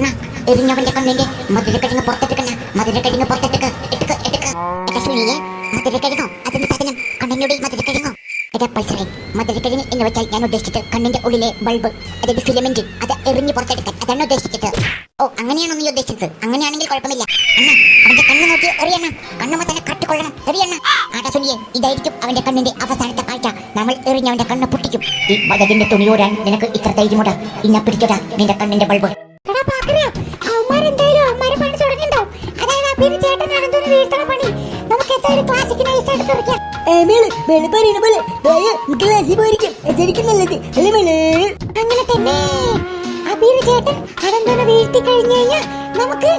കണ്ണ എരിഞ്ഞവന്റെ കണ്ണിന്റെ മധുരക്കഴിഞ്ഞ് പുറത്തെടുക്കണ മധുരക്കഴിഞ്ഞ് പുറത്തെടുക്ക. എടുക്ക എടുക്ക. എടാ സുനിയെ മധുരക്കഴിഞ്ഞോ അതിന്റെ സാധനം കണ്ണിനുള്ളിൽ മധുരക്കഴിഞ്ഞോ എടാ പൾസറെ മധുരക്കഴിഞ്ഞ് എന്ന് വെച്ചാൽ ഞാൻ ഉദ്ദേശിച്ചത് കണ്ണിന്റെ ഉള്ളിലെ ബൾബ് അതായത് ഫിലമെന്റ് അത് എറിഞ്ഞ് പുറത്തെടുക്കാൻ. അതാണ് ഉദ്ദേശിച്ചത്. ഓ അങ്ങനെയാണോ നീ ഉദ്ദേശിച്ചത്? അങ്ങനെയാണെങ്കിൽ കുഴപ്പമില്ല. അണ്ണ അവന്റെ കണ്ണ് നോക്കി എറിയണ്ണ. കണ്ണുമ്പോ തന്നെ കട്ടിക്കൊള്ളണം. എറിയണ്ണ. ആടാ സുനിയെ ഇതായിരിക്കും അവന്റെ കണ്ണിന്റെ അവസാനത്തെ കാഴ്ച നമ്മൾ എറിഞ്ഞവന്റെ കണ്ണ് പൊട്ടിക്കും. ഈ വലതിന്റെ തുണിയോടാൻ നിനക്ക് ഇത്ര ധൈര്യമുടാ ഇന്ന പിടിക്കടാ നിന്റെ കണ്ണിന്റെ ബൾബ്. വീഴ്ത്തണ പണി. നമുക്ക് എന്തായാലും ക്ലാസ്സിക്ക് nice ആയിട്ട് തെറിക്കാം. അങ്ങനെ തന്നെ. അബീര് ചേട്ടൻ അനന്തൂനെ വീഴ്ത്തി കഴിഞ്ഞ് കഴിഞ്ഞാ നമുക്ക്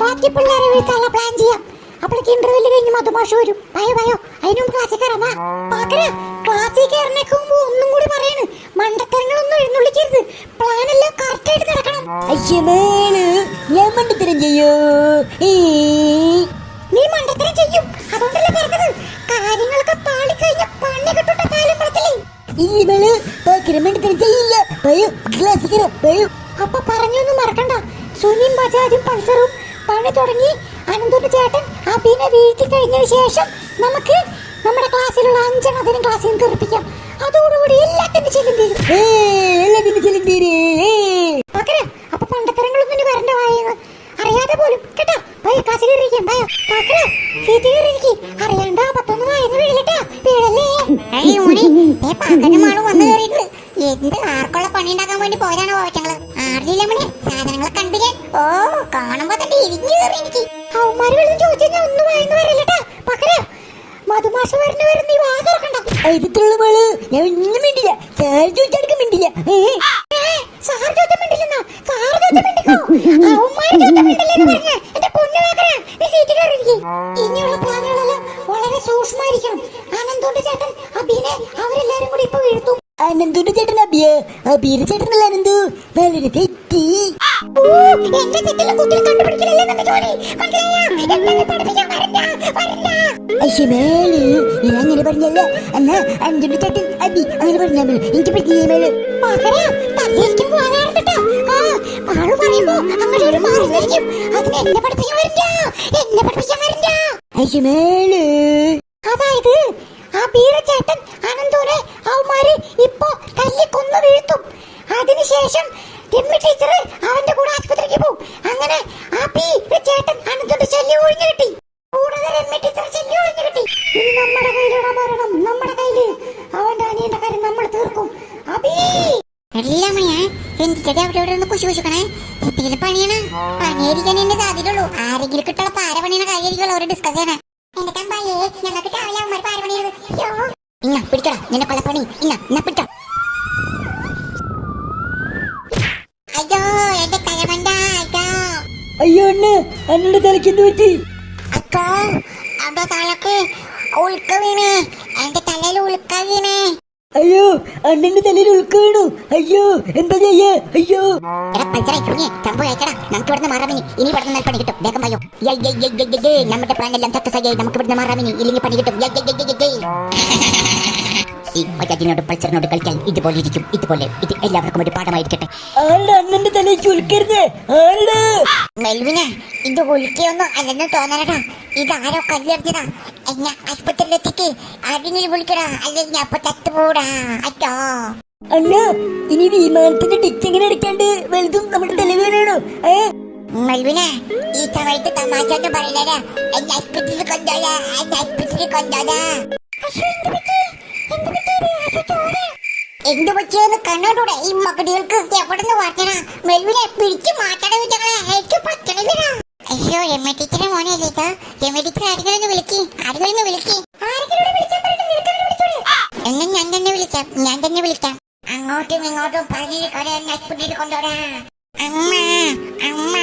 ബാക്കി പിള്ളേരെ വീഴ്ത്താനുള്ള പ്ലാൻ ചെയ്യാം. അപ്പോഴേക്ക് ഇന്റർവെൽ കഴിഞ്ഞ് മധുമാഷ് വരും. ഭയോ ഭയോ അതിന് മുമ്പ് ക്ലാസ്സിൽ കയറാം വാ. പാക്കരാ, ക്ലാസ്സിൽ കയറുന്നേക്ക് മുമ്പ് ഒന്നും കൂടി പറയണ്. മണ്ടത്തരങ്ങളൊന്നും എഴുന്നള്ളിക്കരുത്. പ്ലാൻ എല്ലാം കറക്റ്റ് ആയിട്ട് നടക്കണം. ഞാൻ മണ്ടത്തരം ചെയ്യോ? നീ മണ്ടത്തരം ചെയ്യും. അതുകൊണ്ടല്ലേ പറഞ്ഞത്? കാര്യങ്ങളൊക്കെ പാളിക്കഴിഞ്ഞ പണി കിട്ടുണ്ട കാലം പറത്തില്ലേ ഇവൾ മണ്ടത്തരം ചെയ്യില്ല. പയോ ക്ലാസ്സിൽ കയറാം പയോ. അപ്പൊ പറഞ്ഞൊന്നും മറക്കണ്ട. സുനിയും ബജാജും പൾസറും പണി തുടങ്ങി അനന്തന്റെ ചേട്ടൻ അഭിനെ വീഴ്ത്തി കഴിഞ്ഞതിന് ശേഷം നമുക്ക് നമ്മുടെ ക്ലാസ്സിലുള്ള അഞ്ചെണ്ണത്തിനും ക്ലാസ്സിൽ നിന്ന് തെറിപ്പിക്കാം അതോടുകൂടി എല്ലാത്തിന്റെ ചെല്ലും തീരും. എല്ലാത്തിന്റെ ചെല്ലും തീരെ. മാൾ വന്നു കയറിയിട്ട് എന്ത് ആർക്കുള്ള പണി ഉണ്ടാക്കാൻ വേണ്ടി പോയതാണോ പോറ്റങ്ങൾ ആറില്ല മണി സാധനങ്ങളെ കണ്ടില്ലേ? ഓ കാണുമ്പോ തന്നെ ഇരിഞ്ഞു കയറി എനിക്ക്. അവന്മാര് വല്ലതും ഞാൻ ഒന്നും വായന്ന് വരില്ലട്ടാ പകരം മധുമാഷ വരുന്ന വരെ നീ വാ തുറക്കണ്ട. അതിലുള്ള മോൾ. ഞാൻ ഒന്നും മിണ്ടില്ല. സാർ ചോദിച്ചെടുക്കാൻ മിണ്ടില്ല. സാർ ചോദ്യം മിണ്ടില്ലെന്നോ? സാർ ചോദ്യം മിണ്ടിക്കോ? അവന്മാര് ചോദ്യം മിണ്ടില്ലെന്ന് പറഞ്ഞ്. എന്റെ പൊന്നു പകരം നീ സീറ്റ് കയറിയിരിക്ക്. ഇനിയുള്ള പ്ലാനുകളെല്ലാം വളരെ സൂക്ഷ്മമായിരിക്കണം. ആനന്ദോണ്ട് ചേട്ടൻ അബീനെ അവരെല്ലാരും കൂടി ഇപ്പൊ വീഴ്ത്തും അനന്തുന്റെ ചേട്ടൻ അബിയ അബിയുടെ ചേട്ടനല്ല അനന്തു വളരെ തെറ്റി എന്റെ തെറ്റിലും കുത്തിലും കണ്ടുപിടിക്കലല്ലേ നിന്റെ ജോലി മനസ്സിലായോ? പഠിപ്പിക്കാൻ വരണ്ട, വരണ്ട. അശ്വമേൾ ഞാൻ അങ്ങനെ പറഞ്ഞല്ല അല്ല അനന്തുന്റെ ചേട്ടൻ അബി അങ്ങനെ പറഞ്ഞാൽ മതി. എനിക്ക് പറ്റിയ മേൾ പകരം തല്ലിയിരിക്കും പോകാറുണ്ടട്ടോ. ആ, ആൾ പറയുമ്പോ അങ്ങനെ ഒരു മാറി നിൽക്കും. അതിന് എന്നെ പഠിപ്പിക്കാൻ വരണ്ട, എന്നെ പഠിപ്പിക്കാൻ വരണ്ട. അശ്വമേൾ അതായത് ആ ബീരച്ചേട്ടൻ അനന്തൂനെ അവന്മാര് ഇപ്പൊ തല്ലി കൊന്നു വീഴ്ത്തും. അതിനുശേഷം ടിമ്മി ടീച്ചർ അവന്റെ കൂടെ ആശുപത്രിക്ക് പോകും അങ്ങനെ ആ ബീരച്ചേട്ടൻ അനന്തൂന്റെ ശല്യം ഒഴിഞ്ഞു കിട്ടി. ഇനി അവന്റെ അനിയന്റെ കാര്യം നമ്മൾ തീർക്കും. പണിയാണ്? ആരെങ്കിലും കിട്ടുള്ള പാര കാര്യമായിരിക്കുമല്ലോ അവർ ഡിസ്കസ് ചെയ്യണേ. എന്റെ കമ്പായേ ഞങ്ങൾക്ക് രാവിലെ അവന്മാർ പാര പണിയത് ഇന്ന പിടിക്കടാ നിന്നെ കൊലപ്പണി. ഇന്ന ഇന്ന പിടിക്കോ അയ്യോ എന്റെ തലമണ്ട അയ്യോ. അയ്യോ അണ്ണ അണ്ണന്റെ തലയ്ക്ക് എന്ത് പറ്റി? അക്കോ അവിടെ തലക്ക് ഉൾക്ക വീണേ. എന്റെ തലയിൽ ഉൾക്ക വീണ്. അയ്യോ അണ്ണന്റെ തലയിൽ ഉൾക്കാണു. അയ്യോ എന്താ ചെയ്യാ? അയ്യോ. നമുക്ക് ഇവിടുന്ന് മാറാമിനി ഇനി. നല്ല പണി കിട്ടും. വേഗം പറയോ. നമ്മുടെ പ്ലാൻ എല്ലാം സക്സസ് ആയി. നമുക്ക് ഇവിടുന്ന് മാറാമിനി ഇല്ലെങ്കിൽ പണി കിട്ടും. ഈ ബജാജിനോട് പൾസറിനോട് കളിക്കാൻ ഇതുപോലെ ഇരിക്കും. ഇതുപോലെ ഇത് എല്ലാവർക്കും ഒരു പാഠമായിരിക്കട്ടെ. തലയ്ക്ക് ഉൾക്കരുത് ആരുടെ? മെൽവിനെ ഇത് ഉൾക്കിയൊന്നും അല്ലെന്ന് തോന്നലടാ ഇത് ആരോ കല്ലെറിഞ്ഞതാ. എന്നെ ആശുപത്രിയിലെത്തിക്ക്. ആരെങ്കിലും വിളിക്കടാ. അല്ലെങ്കിൽ അപ്പൊ ചത്തുപോടാ അറ്റോ അല്ല ഇനി വിമാനത്തിന്റെ ടിക്കറ്റ് എങ്ങനെ അടിക്കാണ്ട് വലുതും നമ്മുടെ തലവേനാണോ ഏ? മെൽവിനെ ഈ സമയത്ത് തമാശ എന്ന് പറയുന്നത് എന്നെ ആശുപത്രിയിൽ കൊണ്ടോടാ എന്നെ ആശുപത്രിയിൽ കൊണ്ടോടാ എന്ത് പറ്റിയെന്ന് കണ്ണോടൂടെ ഈ മകടികൾക്ക് എവിടുന്ന് മാറ്റണ? മെൽവിനെ പിടിച്ചു മാറ്റണ വിചാരണ എനിക്ക് പറ്റണില്ല അയ്യോ എം എ ടീച്ചറെ മോനെ അല്ലേ ഇത് എം എ ടീച്ചർ ആരെങ്കിലും വിളിക്ക്. ആരെങ്കിലും വിളിക്ക്. എന്നാ ഞാൻ തന്നെ വിളിക്കാം. ഞാൻ തന്നെ വിളിക്കാം. അങ്ങോട്ടും ഇങ്ങോട്ടും കുറെ എന്നെ ആശുപത്രിയിൽ കൊണ്ടോടാ അമ്മ അമ്മ.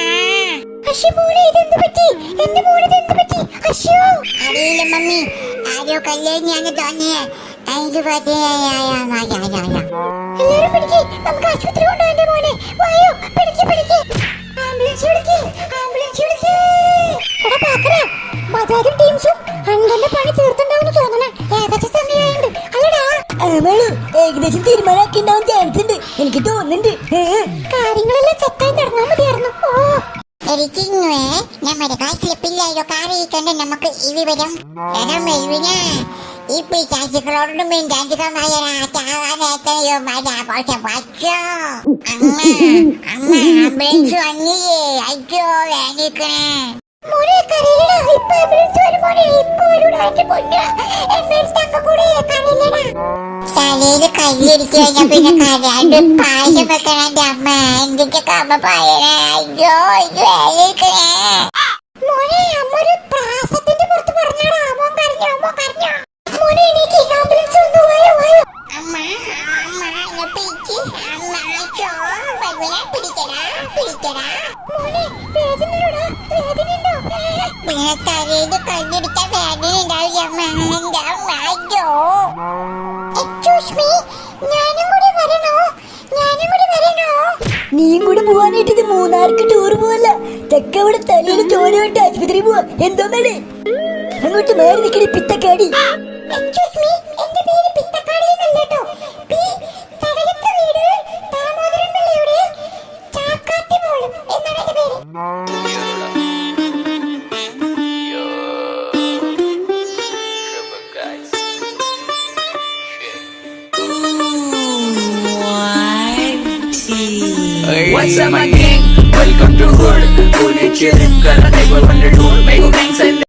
അശ്ശി മോനെ ഇതെന്ത് പറ്റി? എന്റെ മോനെ ഇതെന്ത് പറ്റി? അശ്ശോ. അറിയില്ല മമ്മി. ആരോ ഞാൻ തോന്നിയേ എല്ലാരും പിടിക്കേ. നമുക്ക് ആശുപത്രി കൊണ്ടുപോകാൻ മോനെ? വായോ പിടിക്ക് പിടിക്ക്. ആംബുലൻസ് വിളിക്ക് ആംബുലൻസ് വിളിക്ക്. എടാ പാക്കരാ ബജാജും ടീംസും അണ്ണന്റെ പണി തീർത്തുണ്ടാവും തോന്നണേ. ഏകദേശം സമയമായുണ്ട്. അല്ലടാ. അവൾ ഏകദേശം തീരുമാനമാക്കി ഉണ്ടാവാൻ ചാൻസ് ഉണ്ട് എനിക്ക് തോന്നുന്നുണ്ട്. കാര്യങ്ങളെല്ലാം സെറ്റായി നടന്നാൽ മതിയായിരുന്നു. ഓ. ഇരിക്കുന്നുവേ നമ്മുടെ ക്ലാസ്സിലെ പിള്ളേരൊക്കെ അറിയിക്കണ്ട നമുക്ക് ഈ വിവരം എടാ മെൽവിന. ഈ പിശാചുക്കളോടും മിണ്ടാതിരിക്കാനായോ മരാഘോഷം വച്ചോ അമ്മ അമ്മ ആംബുലൻസ് വന്നില്ലേ? അയ്യോ കരയിലടാ തലയിൽ കയ്യിരിച്ചു കഴിഞ്ഞാ പിന്നെ. കരാണ്ട് പായസം വെക്കണം എന്റെ അമ്മ. എന്തൊക്കെ അമ്മ പായണേ അയ്യോ ഇത് വേനിക്കണേ മോനെ അമ്മ ഒരു പ്രാസത്തിന്റെ പുറത്ത് പറഞ്ഞാടാ മോൻ കരഞ്ഞോ മോൻ കരഞ്ഞോ മോനെ എനിക്ക് ആംബുലൻസ് വന്നു വായോ വായോ അമ്മ അമ്മ എന്നെ പിടിച്ച് അമ്മ ചോ വലുവിനെ പിടിക്കടാ പിടിക്കടാ മോനെ വേദനയുണ്ടോ വേദനയുണ്ടോ പിന്നെ തലയിൽ കയ്യിടിച്ച വേദന ഉണ്ടാവില്ല അമ്മ എന്റെ അമ്മ അയ്യോ എക്സ്ക്യൂസ് മീ ഞാനും കൂടി വരണോ ഞാനും കൂടി വരണോ? നീയും കൂടെ പോവാനായിട്ട് ഇത് മൂന്നാർക്ക് ടൂർ പോവല്ല? തെക്കവിടെ തലയിൽ ചോരമായിട്ട് ആശുപത്രി പോവാ. എന്തോ മേലെ അങ്ങോട്ട് മാറി നിൽക്കണി പിത്തക്കാടി. Excuse me What's up my gang? Welcome to hood Pune cheering Kar raha hai 100 tour Meko gang